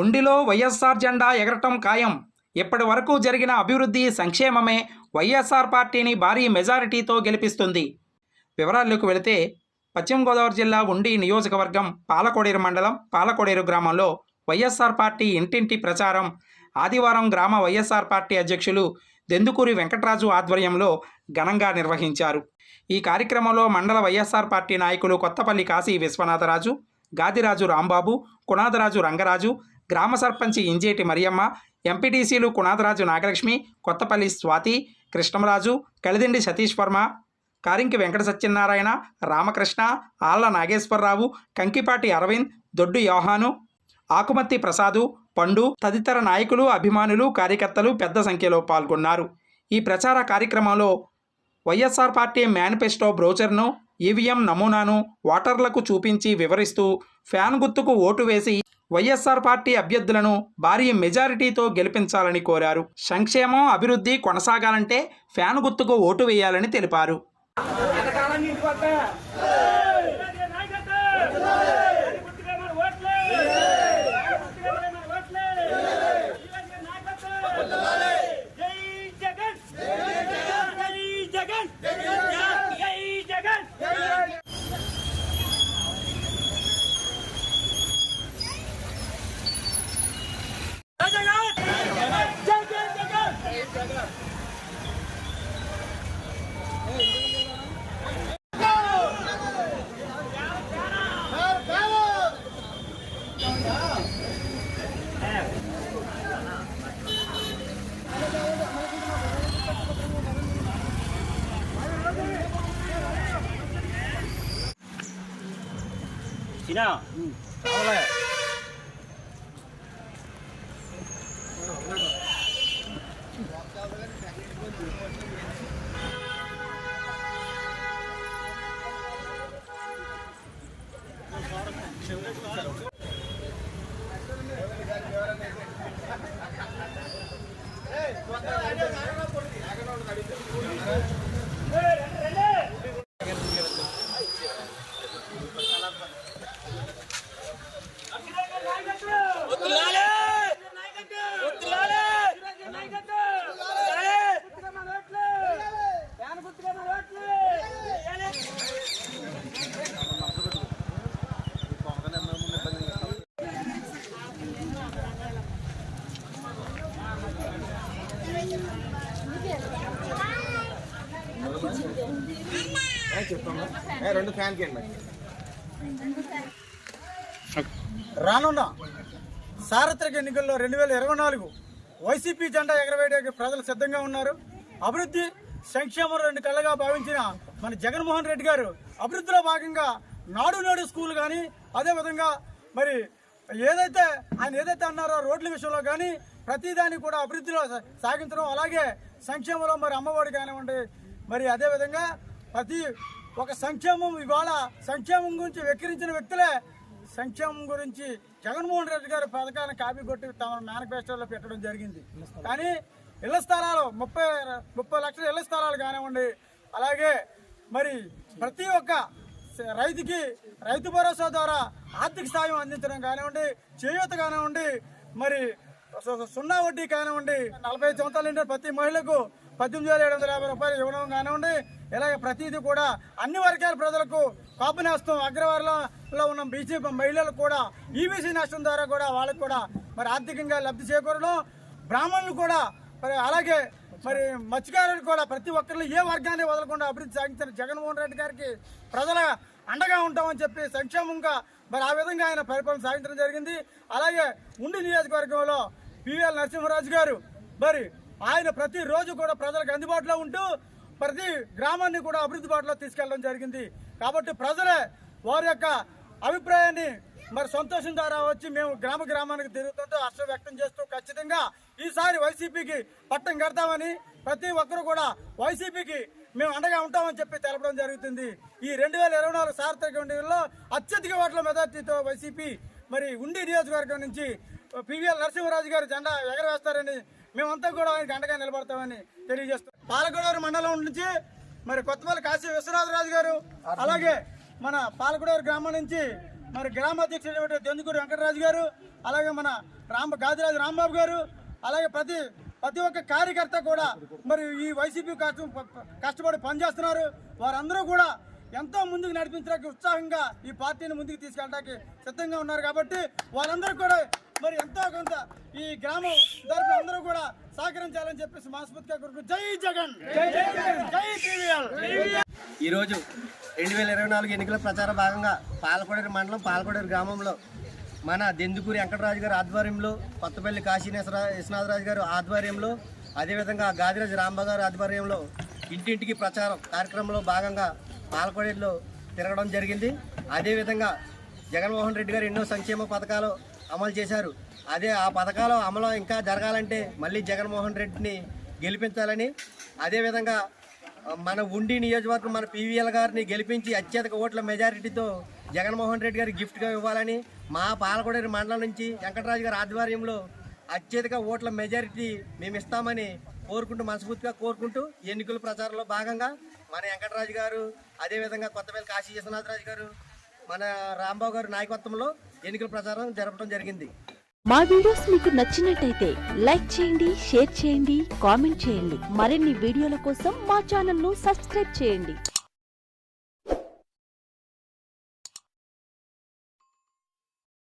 ఉండిలో వైఎస్ఆర్ జెండా ఎగరటం ఖాయం. ఇప్పటి వరకు జరిగిన అభివృద్ధి సంక్షేమమే వైఎస్ఆర్ పార్టీని భారీ మెజారిటీతో గెలిపిస్తుంది. వివరాల్లోకి వెళితే పశ్చిమ గోదావరి జిల్లా ఉండి నియోజకవర్గం పాలకోడేరు మండలం పాలకోడేరు గ్రామంలో వైఎస్ఆర్ పార్టీ ఇంటింటి ప్రచారం. ఆదివారం గ్రామ వైఎస్ఆర్ పార్టీ అధ్యక్షులు దెందుకూరి వెంకటరాజు ఆధ్వర్యంలో ఘనంగా నిర్వహించారు. ఈ కార్యక్రమంలో మండల వైఎస్ఆర్ పార్టీ నాయకులు కొత్తపల్లి కాశీ విశ్వనాథరాజు గాదిరాజు రాంబాబు కునాదరాజు రంగరాజు గ్రామ సర్పంచి ఇంజేటి మరియమ్మ ఎంపీటీసీలు కుణాదరాజు నాగలక్ష్మి కొత్తపల్లి స్వాతి కృష్ణమరాజు కలిదిండి సతీష్ వర్మ కారింకి వెంకట సత్యనారాయణ రామకృష్ణ ఆళ్ళ నాగేశ్వరరావు కంకిపాటి అరవింద్ దొడ్డు యోహాను ఆకుమత్తి ప్రసాదు పండు తదితర నాయకులు అభిమానులు కార్యకర్తలు పెద్ద సంఖ్యలో పాల్గొన్నారు. ఈ ప్రచార కార్యక్రమంలో వైఎస్ఆర్ పార్టీ మేనిఫెస్టో బ్రోచర్ను ఈవీఎం నమూనాను ఓటర్లకు చూపించి వివరిస్తూ ఫ్యాన్ గుర్తుకు ఓటు వేసి వైఎస్ఆర్ పార్టీ అభ్యర్థులను భారీ మెజారిటీతో గెలిపించాలని కోరారు. సంక్షేమం అభివృద్ధి కొనసాగాలంటే ఫ్యాన్ గుర్తుకు ఓటు వేయాలని తెలిపారు. 样？嗯，好嘞。రెండు ఫ్యాన్ రానున్న సార్వత్రిక ఎన్నికల్లో రెండు వేల ఇరవై నాలుగు వైసీపీ జెండా ఎగరవేయడానికి ప్రజలు సిద్ధంగా ఉన్నారు. అభివృద్ధి సంక్షేమం రెండు కళ్ళగా భావించిన మన జగన్మోహన్ రెడ్డి గారు అభివృద్ధిలో భాగంగా నాడు నేడు స్కూల్ కానీ అదేవిధంగా మరి ఏదైతే ఆయన ఏదైతే అన్నారో రోడ్ల విషయంలో కానీ ప్రతిదాన్ని కూడా అభివృద్ధిలో సాగించడం అలాగే సంక్షేమంలో మరి అమ్మఒడి కానివ్వండి మరి అదేవిధంగా ప్రతి ఒక సంక్షేమం ఇవాళ సంక్షేమం గురించి వెక్కిరించిన వ్యక్తులే సంక్షేమం గురించి జగన్మోహన్ రెడ్డి గారి పథకాన్ని కాపీ కొట్టి తమ మేనిఫెస్టోలో పెట్టడం జరిగింది. కానీ ఇళ్ళ స్థలాలు ముప్పై ముప్పై లక్షల ఇళ్ళ స్థలాలు కానివ్వండి అలాగే మరి ప్రతి ఒక్క రైతుకి రైతు భరోసా ద్వారా ఆర్థిక సాయం అందించడం కానివ్వండి చేయూత కానివ్వండి మరి సున్నా వడ్డీ కానివ్వండి నలభై సంవత్సరాలు ప్రతి మహిళకు పద్దెనిమిది వేల ఏడు వందల యాభై రూపాయలు ఇవ్వడం కానివ్వండి ఇలాగే ప్రతిదీ కూడా అన్ని వర్గాల ప్రజలకు కాపు నేస్తం అగ్రవర్లో ఉన్న బీసీ మహిళలకు కూడా ఈబీసీ నష్టం ద్వారా కూడా వాళ్ళకు కూడా మరి ఆర్థికంగా లబ్ధి చేకూరడం బ్రాహ్మణులు కూడా మరి అలాగే మరి మత్స్యకారులు కూడా ప్రతి ఒక్కరిలో ఏ వర్గాన్ని వదలకుండా అభివృద్ధి సాగించిన జగన్మోహన్ రెడ్డి గారికి ప్రజల అండగా ఉంటామని చెప్పి సంక్షేమంగా మరి ఆ విధంగా ఆయన పరిపాలన సాగించడం జరిగింది. అలాగే ఉండి నియోజకవర్గంలో పివిఎల్ నరసింహరాజు గారు మరి ఆయన ప్రతిరోజు కూడా ప్రజలకు అందుబాటులో ఉంటూ ప్రతి గ్రామాన్ని కూడా అభివృద్ధి బాటలో తీసుకెళ్ళడం జరిగింది. కాబట్టి ప్రజలే వారి యొక్క అభిప్రాయాన్ని మరి సంతోషం ద్వారా వచ్చి మేము గ్రామ గ్రామానికి తిరుగుతుంటూ హర్షం వ్యక్తం చేస్తూ ఖచ్చితంగా ఈసారి వైసీపీకి పట్టం కడతామని ప్రతి ఒక్కరు కూడా వైసీపీకి మేము అండగా ఉంటామని చెప్పి తెలపడం జరుగుతుంది. ఈ రెండు వేల ఇరవై నాలుగు సార్వత్రిక ఎన్నికల్లో అత్యధిక ఓట్ల మెజార్టీతో వైసీపీ మరి ఉండి నియోజకవర్గం నుంచి పివిఎల్ నరసింహరాజు గారు జెండా ఎగరవేస్తారని మేమంతా కూడా ఆయన గంటగా నిలబడతామని తెలియజేస్తాం పాలకొడూరు మండలం నుంచి మరి కొత్తపల్లి కాశీ విశ్వనాథరాజు గారు అలాగే మన పాలకొడూరు గ్రామం నుంచి మరి గ్రామాధ్యక్షుడు దెందుకూరి వెంకటరాజు గారు అలాగే మన రామ గాదిరాజు రాంబాబు గారు అలాగే ప్రతి ప్రతి ఒక్క కార్యకర్త కూడా మరి ఈ వైసీపీ కష్టం కష్టపడి పనిచేస్తున్నారు. వారందరూ కూడా ఎంతో ముందుకు నడిపించడానికి ఉత్సాహంగా ఈ పార్టీని ముందుకు తీసుకెళ్ళడానికి సిద్ధంగా ఉన్నారు కాబట్టి వాళ్ళందరూ కూడా మరి ఎంతో కొంత ఈ గ్రామం తరపున అందరూ కూడా సహకరించాలని చెప్పేసి మనస్ఫూర్తిగా కోరుకు జై జగన్! జై జగన్ జై! టీవీఎల్! ఈరోజు రెండు వేల ఇరవై నాలుగు ఎన్నికల ప్రచార భాగంగా పాలకొడేరు మండలం పాలకొడేరు గ్రామంలో మన దెందుకూరి వెంకటరాజు గారి ఆధ్వర్యంలో కొత్తపల్లి కాశీ విశ్వనాథరాజు గారు ఆధ్వర్యంలో అదేవిధంగా గాదిరాజు రాంబాబు గారి ఆధ్వర్యంలో ఇంటింటికి ప్రచారం కార్యక్రమంలో భాగంగా పాలకొడేరులో తిరగడం జరిగింది. అదేవిధంగా జగన్మోహన్ రెడ్డి గారు ఎన్నో సంక్షేమ పథకాలు అమలు చేశారు. అదే ఆ పథకాలు అమలు ఇంకా జరగాలంటే మళ్ళీ జగన్మోహన్ రెడ్డిని గెలిపించాలని అదేవిధంగా మన ఉండి నియోజకవర్గం మన పీవీఎల్ గారిని గెలిపించి అత్యధిక ఓట్ల మెజారిటీతో జగన్మోహన్ రెడ్డి గారికి గిఫ్ట్గా ఇవ్వాలని మా పాలకొడేరు మండలం నుంచి వెంకటరాజు గారి ఆధ్వర్యంలో అత్యధిక ఓట్ల మెజారిటీ మేము ఇస్తామని కోరుకుంటూ మనస్ఫూర్తిగా కోరుకుంటూ ఎన్నికల ప్రచారంలో భాగంగా మన వెంకటరాజు గారు అదేవిధంగా కొత్తపల్లి కాశీ విశ్వనాథరాజు గారు మన రాంబాబు గారు నాయకత్వంలో ఎన్నికల ప్రచారం జరపడం జరిగింది. మా వీడియోస్ మీకు నచ్చినట్టయితే లైక్ చేయండి షేర్ చేయండి కామెంట్ చేయండి. మరిన్ని వీడియోల కోసం మా ఛానల్ను సబ్స్క్రైబ్ చేయండి.